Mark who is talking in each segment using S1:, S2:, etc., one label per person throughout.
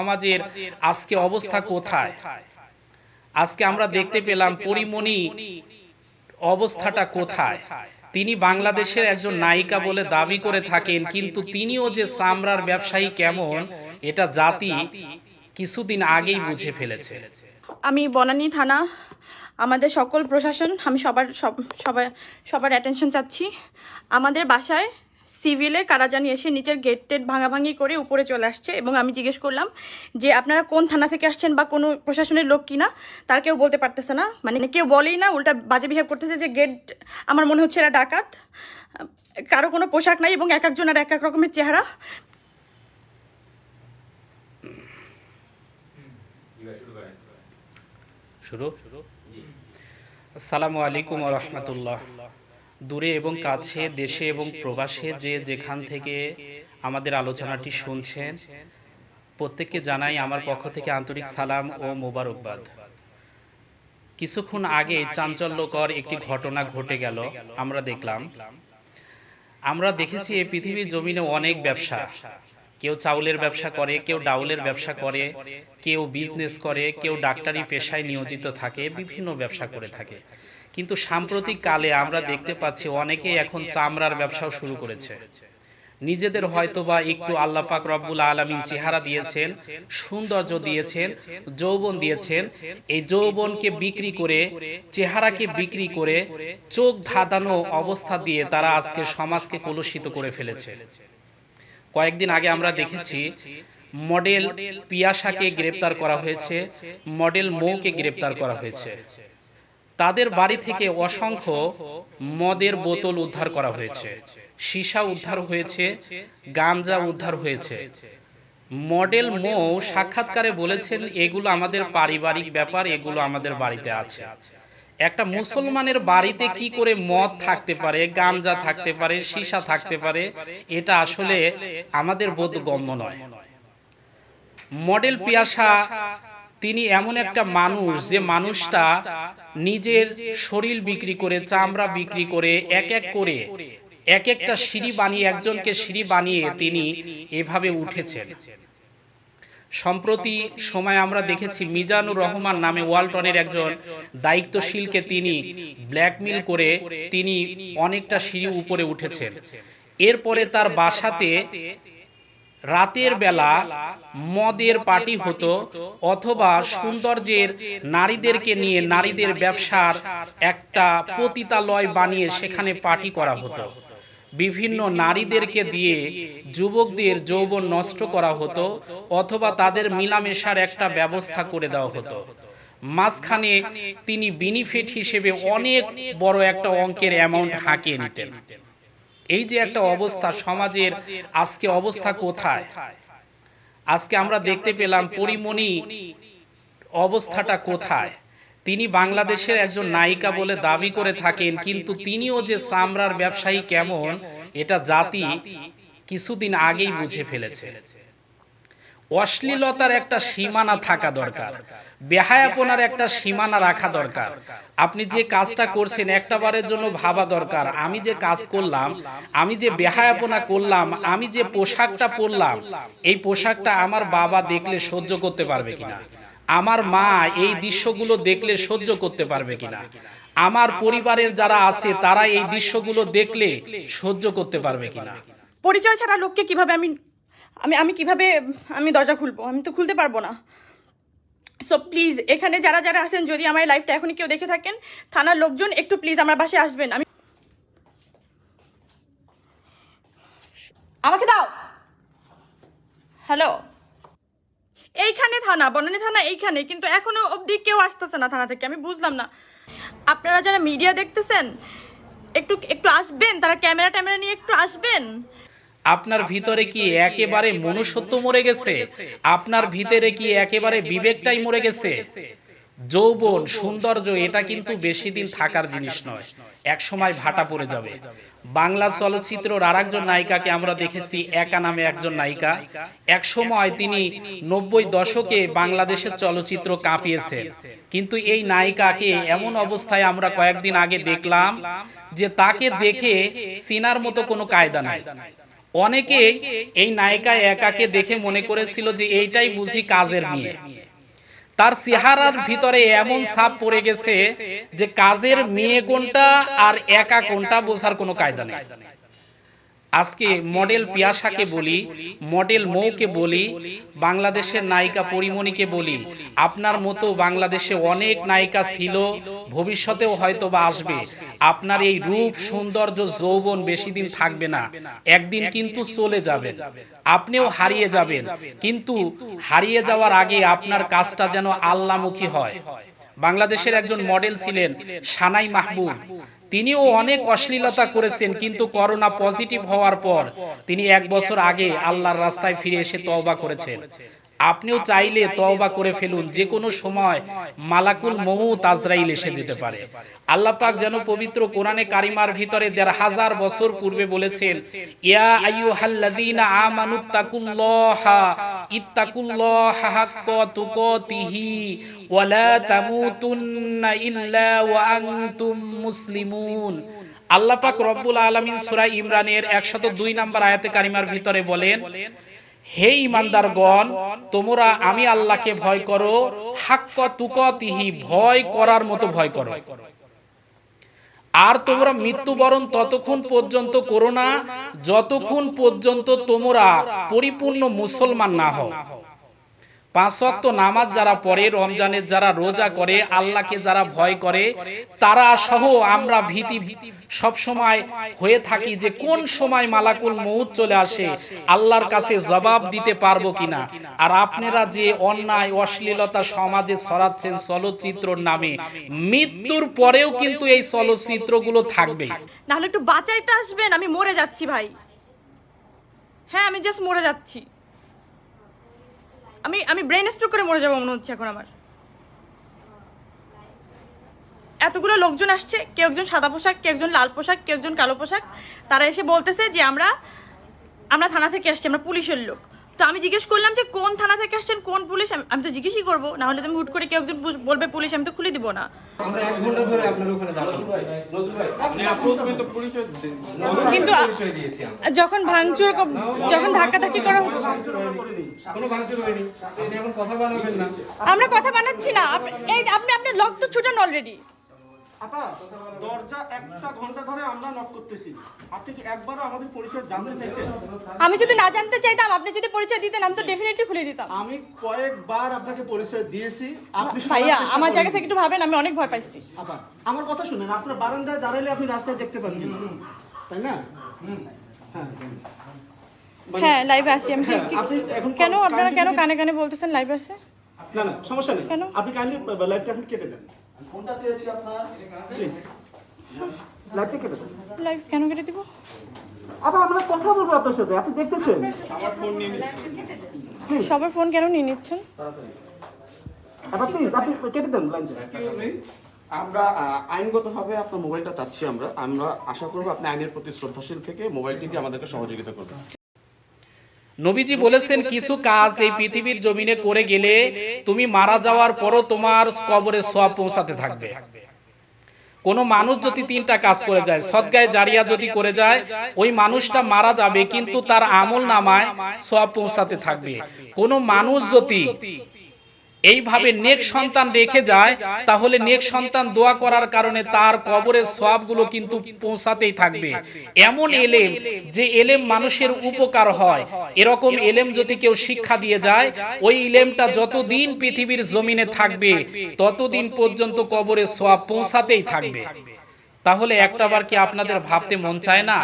S1: সমাজের আজকে অবস্থা কোথায়? আজকে আমরা দেখতে পেলাম পরিমণি অবস্থাটা কোথায়? তিনি বাংলাদেশের একজন নায়িকা বলে দাবি করে থাকেন কিন্তু তিনিও যে চামড়ার ব্যবসায়ী কেমন এটা জাতি কিছুদিন আগেই বুঝে ফেলেছে।
S2: আমি বনানী থানা আমাদের সকল প্রশাসন আমি সবার সব সবাই সবার অ্যাটেনশন চাচ্ছি। আমাদের বাসায় সিভিলে কারা জানি এসে নিচের গেট টেট ভাঙাভাঙি করে উপরে চলে আসছে এবং আমি জিজ্ঞেস করলাম যে আপনারা কোন থানা থেকে আসছেন বা কোনো প্রশাসনের লোক কিনা? তার কেউ বলতে পারতেছে না। মানে কেউ বলেই না উল্টা বাজে বিহেভ করতেছে যে গেট আমার মনে হচ্ছে এরা ডাকাত। কারও কোনো পোশাক নাই এবং এক একজন আর এক এক রকমের চেহারা।
S1: শুরু? আসসালামু আলাইকুম রহমতুল্লাহ। দূরে এবং কাছে, দেশে এবং প্রবাসে যে যেখান থেকে আমাদের আলোচনাটি শুনছেন, প্রত্যেককে জানাই আমার পক্ষ থেকে আন্তরিক সালাম ও মোবারকবাদ। কিছুক্ষণ আগে চাঞ্চল্যকর একটি ঘটনা ঘটে গেল, আমরা দেখলাম। আমরা দেখেছি এই পৃথিবীর জমিনে অনেক ব্যবসা। কেউ চাউলের ব্যবসা করে, কেউ ডাউলের ব্যবসা করে, কেউ বিজনেস করে, কেউ ডাক্তারি পেশায় নিয়োজিত থাকে, বিভিন্ন ব্যবসা করে থাকে। কিন্তু সাম্প্রতিক কালে আমরা দেখতে পাচ্ছি অনেকে এখন চামড়ার ব্যবসাও শুরু করেছে। নিজেদের হয়তোবা একটু আল্লাহ পাক রব্বুল আলমিন চেহারা দিয়েছেন, সৌন্দর্য দিয়েছেন, যৌবন দিয়েছেন। এই যৌবনকে বিক্রি করে, চেহারাকে বিক্রি করে, চোখ ধাঁধানো অবস্থা দিয়ে তারা আজকে সমাজকে কলুষিত করে ফেলেছে। কয়েকদিন আগে আমরা দেখেছি, মডেল পিয়াসাকে গ্রেপ্তার করা হয়েছে, মডেল মৌকে গ্রেপ্তার করা হয়েছে। তাদের বাড়ি থেকে অসংখ্য মদের বোতল উদ্ধার করা হয়েছে। সীসা উদ্ধার হয়েছে গাঞ্জা উদ্ধার হয়েছে। মডেল মো সাক্ষাৎকারে বলেছেন এগুলো আমাদের পারিবারিক ব্যাপার এগুলো আমাদের বাড়িতে আছে। একটা মুসলমানের বাড়িতে কি করে মদ থাকতে পারে গাঞ্জা থাকতে পারে সীসা থাকতে পারে এটা আসলে আমাদের বোধগম্য নয়। মডেল পিয়াসা তিনি এমন একটা মানুষ যে মানুষটা নিজের শরীর বিক্রি করে চামড়া বিক্রি করে এক এক করে এক একটা সিঁড়ি বানিয়ে একজনকে সিঁড়ি বানিয়ে তিনি এভাবে উঠেছেন। সম্প্রতি সময় আমরা দেখেছি মিজানুর রহমান নামে ওয়ালটনের একজন দায়িত্বশীলকে তিনি ব্ল্যাকমেল করে তিনি অনেকটা সিঁড়ি উপরে উঠেছেন। এরপরে তার বাসাতে রাতের বেলা মদের পার্টি হতো অথবা সৌন্দর্যের নারীদেরকে নিয়ে নারীদের ব্যবসার একটা পতিতালয় বানিয়ে সেখানে পার্টি করা হতো। বিভিন্ন নারীদেরকে দিয়ে যুবকদের যৌবন নষ্ট করা হতো অথবা তাদের মিলামেশার একটা ব্যবস্থা করে দেওয়া হতো। মাঝখানে তিনি বেনিফিট হিসেবে অনেক বড় একটা অঙ্কের অ্যামাউন্ট হাঁকিয়ে নিতেন। এই যে একটা অবস্থা সমাজের আজকে অবস্থা কোথায়? আজকে আমরা দেখতে পেলাম পরিমণি অবস্থাটা কোথায়? তিনি বাংলাদেশের একজন নায়িকা বলে দাবি করে থাকেন কিন্তু তিনিও যে চামড়ার ব্যবসায়ী কেমন এটা জাতি কিছুদিন আগেই বুঝে ফেলেছে। অশ্লীলতার একটা সীমানা থাকা দরকার, বেহায়াপনার একটা সীমানা রাখা দরকার। আপনি যে কাজটা করছেন একটা বারের জন্য ভাবা দরকার। আমি যে কাজ করলাম, আমি যে বেহায়াপনা করলাম, আমি যে পোশাকটা পরলাম, এই পোশাকটা আমার বাবা দেখলে সহ্য করতে পারবে কিনা? আমার মা এই দৃশ্যগুলো দেখলে সহ্য করতে পারবে কিনা? আমার পরিবারের যারা আছে, তারা এই দৃশ্যগুলো দেখলে সহ্য করতে পারবে কিনা?
S2: পরিচয় ছাড়া লোককে কীভাবে আমি আমি আমি কীভাবে, আমি দরজা খুলবো? আমি তো খুলতে পারব না। সো প্লিজ এখানে যারা যারা আছেন, যদি আমার লাইফটা এখনই কেউ দেখে থাকেন, থানার লোকজন একটু প্লিজ আমার বাসায় আসবেন। আমি আমাকে দাও। হ্যালো এইখানে থানা, বনানী থানা এইখানে, কিন্তু এখনও অবধি কেউ আসতেছে না থানা থেকে, আমি বুঝলাম না। আপনারা যারা মিডিয়া দেখতেছেন, একটু একটু আসবেন? তারা ক্যামেরা ট্যামেরা নিয়ে একটু আসবেন?
S1: আপনার ভিতরে কি একেবারে মনুষ্যত্ব মরে গেছে? আপনার ভিতরে কি একেবারে বিবেকটাই মরে গেছে? যৌবন সৌন্দর্য এটা কিন্তু বেশি দিন থাকার জিনিস নয়। এক সময় ভাটা পড়ে যাবে। বাংলা চলচ্চিত্রের আর একজন নায়িকাকে আমরা দেখেছি একা নামে একজন নায়িকা। এক সময় তিনি নব্বই দশকে বাংলাদেশের চলচ্চিত্র কাঁপিয়েছেন। কিন্তু এই নায়িকাকে এমন অবস্থায় আমরা কয়েকদিন আগে দেখলাম যে তাকে দেখে সিনার মতো কোনো কায়দা নাই অনেকেই এই নায়িকা একাকে দেখে মনে করেছিল যে এইটাই বুঝি কাজের মেয়ে। তার চেহারার ভিতরে এমন ছাপ পড়ে গেছে যে কাজের মেয়ে কোনটা আর একা কোনটা বোঝার কোনো কায়দা নেই। আজকে মডেল পিয়াসাকে বলি, মডেল মৌকে বলি, বাংলাদেশের নায়িকা পরিমণিকে বলি, আপনার মতো বাংলাদেশে অনেক নায়িকা ছিল, ভবিষ্যতেও হয়তো বা আসবে আপনার এই রূপ সৌন্দর্য যৌবন বেশি দিন থাকবে না। একদিন কিন্তু চলে যাবে আপনিও হারিয়ে যাবেন। কিন্তু হারিয়ে যাওয়ার আগে আপনার কাজটা যেন আল্লামুখী হয়। বাংলাদেশের একজন মডেল ছিলেন সানাই মাহবুব। তিনিও অনেক অশ্লীলতা করেছেন কিন্তু করোনা পজিটিভ হওয়ার পর তিনি এক বছর আগে আল্লাহর রাস্তায় ফিরে এসে তওবা করেছেন। আপনিও চাইলে তওবা করে ফেলুন। যে কোনো সময় মালাকুল মৌত আজরাইল এসে যেতে পারে। আল্লাহ পাক যেন পবিত্র কোরআনে কারিমার ভিতরে দেড় হাজার বছর পূর্বে বলেছেন, ইয়া আইয়ুহাল্লাযীনা আমানুত্তাকুল্লাহা ইত্তাকুল্লাহা হাক্কা তুকাতিহি ওয়ালা তামুতুন্না ইল্লা ওয়া আনতুম মুসলিমুন। আল্লাহ পাক রব্বুল আলামিন সূরা ইমরানের 102 নম্বর আয়াতে কারিমার ভিতরে বলেন হে ইমানদারগণ, তোমরা আমি আল্লাহকে ভয় করো, হাক্ক তুকতিহি, ভয় করার মতো ভয় করো। আর তোমরা মৃত্যুবরণ ততক্ষণ পর্যন্ত করো না, যতক্ষণ পর্যন্ত তোমরা পরিপূর্ণ মুসলমান না হও। পাঁচ ওয়াক্ত নামাজ যারা পড়ে, রমজানের যারা রোজা করে, আল্লাহকে যারা ভয় করে, তারা সহ আমরা ভীতি সব সময় হয়ে থাকি যে কোন সময় মালাকুল মৌত চলে আসে, আল্লাহর কাছে জবাব দিতে পারব কিনা। আর আপনারা যে অন্যায়, অশ্লীলতা সমাজে ছড়াচ্ছেন চলচ্চিত্রর নামে, মৃত্যুর পরেও কিন্তু এই চলচ্চিত্রগুলো থাকবে।
S2: নাহলে একটু বাঁচাইতে আসবেন, আমি মরে যাচ্ছি ভাই। হ্যাঁ আমি জাস্ট মরে যাচ্ছি। আমি আমি ব্রেন স্ট্রোক করে মরে যাব মনে হচ্ছে এখন আমার। এতগুলো লোকজন আসছে, কেউ একজন সাদা পোশাক, কেউ একজন লাল পোশাক, কেউ একজন কালো পোশাক। তারা এসে বলতেছে যে আমরা আমরা থানা থেকে আসছি, আমরা পুলিশের লোক। তো আমি জিজ্ঞেস করলাম যে কোন থানা থেকে আসছেন কোন পুলিশ? আমি- আমি তো জিজ্ঞেসই করব না হলে তুমি হুট করে কেউ একজন বলবে পুলিশ আমি তো খুলে দিব না।
S3: আমরা এক ঘণ্টা ধরে আপনার ওখানে দাঁড়ানো
S2: কিন্তু
S3: আমরা।
S2: যখন ভাঙচুর যখন ধাক্কাধাক্কি করা হচ্ছে
S3: কোনো ভাঙচুর হয়নি। আপনি এখন কথা বানাবেন না।
S2: আমরা কথা বানাচ্ছি না। এই আপনি আপনার লক তো ছুটান অলরেডি
S4: আপা দরজা একটা ঘণ্টা ধরে আমরা নক করতেছি। আপনি কি একবারও আমাদের পরিচয় জানতে চাইছেন?
S2: আমি যদি না জানতে চাইতাম আপনি যদি পরিচয় দিতেন আমি তো ডেফিনেটলি খুলে দিতাম।
S4: আমি কয়েকবার আপনাকে পরিচয় দিয়েছি। আপনি
S2: ভাইয়া আমার জায়গা থেকে একটু ভাবেন আমি অনেক ভয় পাইছি।
S4: আপা আমার কথা শুনেন আপনার বারান্দায় দাঁড়ালে আপনি রাস্তায় দেখতে পাবেন তাই না? হ্যাঁ
S2: হ্যাঁ। লাইভে আসি আমি
S4: হ্যাঁ, আপনি
S2: কেন আপনারা কেন কানে কানে বলতেছেন লাইভে আসে
S4: না না সমস্যা নেই।
S2: কেন?
S4: আপনি কাইন্ডলি লাইভটা আপনি কেটে দেন। ফোনটা চেয়েছি আপনার। প্লিজ লাইভটা কেটে দেন
S2: লাইভ কেন কেটে দিব?
S4: আপা আমরা কথা বলব আপনার সাথে আপনি দেখতেছেন।
S2: সবার ফোন কেন নিয়ে নিচ্ছেন?
S4: প্লিজ আপনি কেটে দেন লাইনটা
S5: এক্সকিউজ মি আমরা আইনগতভাবে আপনার মোবাইলটা চাচ্ছি আমরা। আমরা আশা করব আপনি আইনের প্রতি শ্রদ্ধাশীল থেকে মোবাইলটি দিয়ে আমাদেরকে সহযোগিতা করবেন।
S1: নবীজি বলেছেন কিছু কাজ এই পৃথিবীর জমিনে করে গেলে তুমি মারা যাওয়ার পরও তোমার কবরে সব পৌঁছাতে থাকবে। কোনো মানুষ যদি তিনটা কাজ করে যায় সদ্গায় জারিয়া যদি করে যায় ওই মানুষটা মারা যাবে কিন্তু তার আমল নামায় সব পৌঁছাতে থাকবে। কোনো মানুষ যদি এইভাবে নেক সন্তান রেখে যায় তাহলে নেক সন্তান দোয়া করার কারণে তার কবরের সবগুলো কিন্তু পৌঁছাতেই থাকবে। এমন এলেম যে এলেম মানুষের উপকার হয়। এরকম এলেম যদি কেউ শিক্ষা দিয়ে যায় ওই ইলেমটা যতদিন পৃথিবীর জমিনে থাকবে ততদিন পর্যন্ত কবরের সব পৌঁছাতেই থাকবে। তাহলে একটাবার কি আপনাদের ভাবতে মন চায় না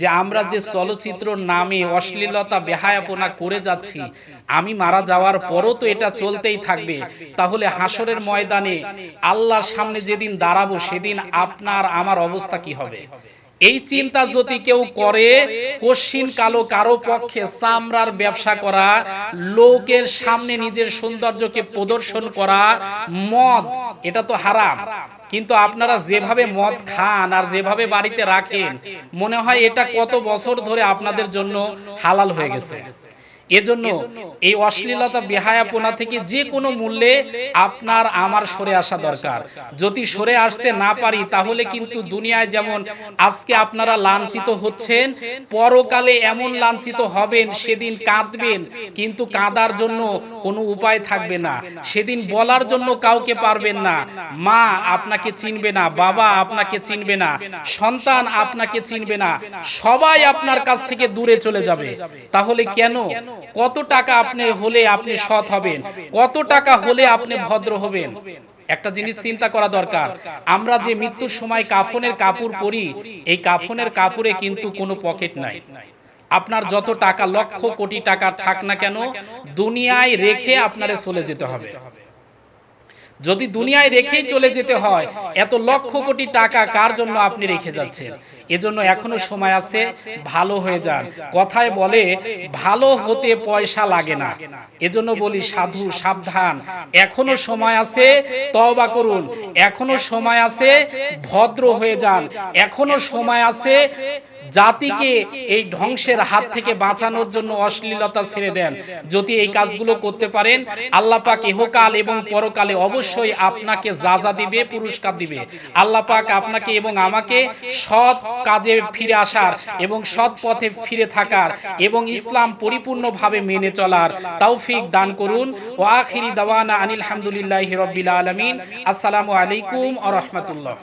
S1: যে আমরা যে চলচ্চিত্র নামে অশ্লীলতা বেহায়াপনা করে যাচ্ছি আমি মারা যাওয়ার পরও তো এটা চলতেই থাকবে। তাহলে হাসরের ময়দানে আল্লাহর সামনে যেদিন দাঁড়াবো সেদিন আপনার আমার অবস্থা কি হবে? এই চিন্তা যদি কেউ করে কশিন কালো কারও পক্ষে চামড়ার ব্যবসা করা, লোকের সামনে নিজের সৌন্দর্যকে প্রদর্শন করা, মদ, এটা তো হারাম। কিন্তু আপনারা যেভাবে মদ খান আর যেভাবে বাড়িতে রাখেন, মনে হয় এটা কত বছর ধরে আপনাদের জন্য হালাল হয়ে গেছে। এজন্য এই অশ্লীলতা বেহায়াপনা থেকে যে কোনো মূল্যে আপনার আমার সরে আসা দরকার। যদি সরে আসতে না পারি তাহলে কিন্তু দুনিয়ায় যেমন আজকে আপনারা লাঞ্ছিত হচ্ছেন পরকালে এমন লাঞ্ছিত হবেন সেদিন কাঁদবেন কিন্তু কাঁদার জন্য কোনো উপায় থাকবে না। সেদিন বলার জন্য কাউকে পারবেন না। মা আপনাকে চিনবে না বাবা আপনাকে চিনবে না। সন্তান আপনাকে চিনবে না। সবাই আপনার কাছ থেকে দূরে চলে যাবে। তাহলে কেন কত টাকা আপনি হলে আপনি সৎ হবেন, কত টাকা হলে আপনি ভদ্র হবেন। একটা জিনিস চিন্তা করা দরকার। আমরা যে মৃত্যুর সময় কাফনের কাপড় পরি, এই কাফনের কাপড়ে কিন্তু কোনো পকেট নাই। আপনার যত টাকা লক্ষ কোটি টাকা থাক না কেন, দুনিয়ায় রেখে আপনারে চলে যেতে হবে। যদি দুনিয়ায় রেখেই চলে যেতে হয় এত লক্ষ কোটি টাকা কার জন্য আপনি রেখে যাচ্ছেন? এজন্য এখনও সময় আছে ভালো হয়ে যান। কথায় বলে ভালো হতে পয়সা লাগে না। এজন্য বলি সাধু সাবধান। এখনও সময় আছে তওবা করুন। এখনও সময় আছে ভদ্র হয়ে যান। এখনও সময় আছে জাতিকে এই ধ্বংসের হাত থেকে বাঁচানোর জন্য অশ্লীলতা ছেড়ে দেন। যদি এই কাজগুলো করতে পারেন আল্লাহ পাক ইহকাল এবং পরকালে অবশ্যই আপনাকে যা যা দিবে পুরস্কার দিবে। আল্লাহ পাক আপনাকে এবং আমাকে সৎ কাজে ফিরে আসার এবং সৎ পথে ফিরে থাকার এবং ইসলাম পরিপূর্ণভাবে মেনে চলার তৌফিক দান করুন। ও আখিরি দাওয়ানা আনিল হামদুলিল্লাহি রাব্বিল আলামিন। আসসালামু আলাইকুম ওয়া রাহমাতুল্লাহ।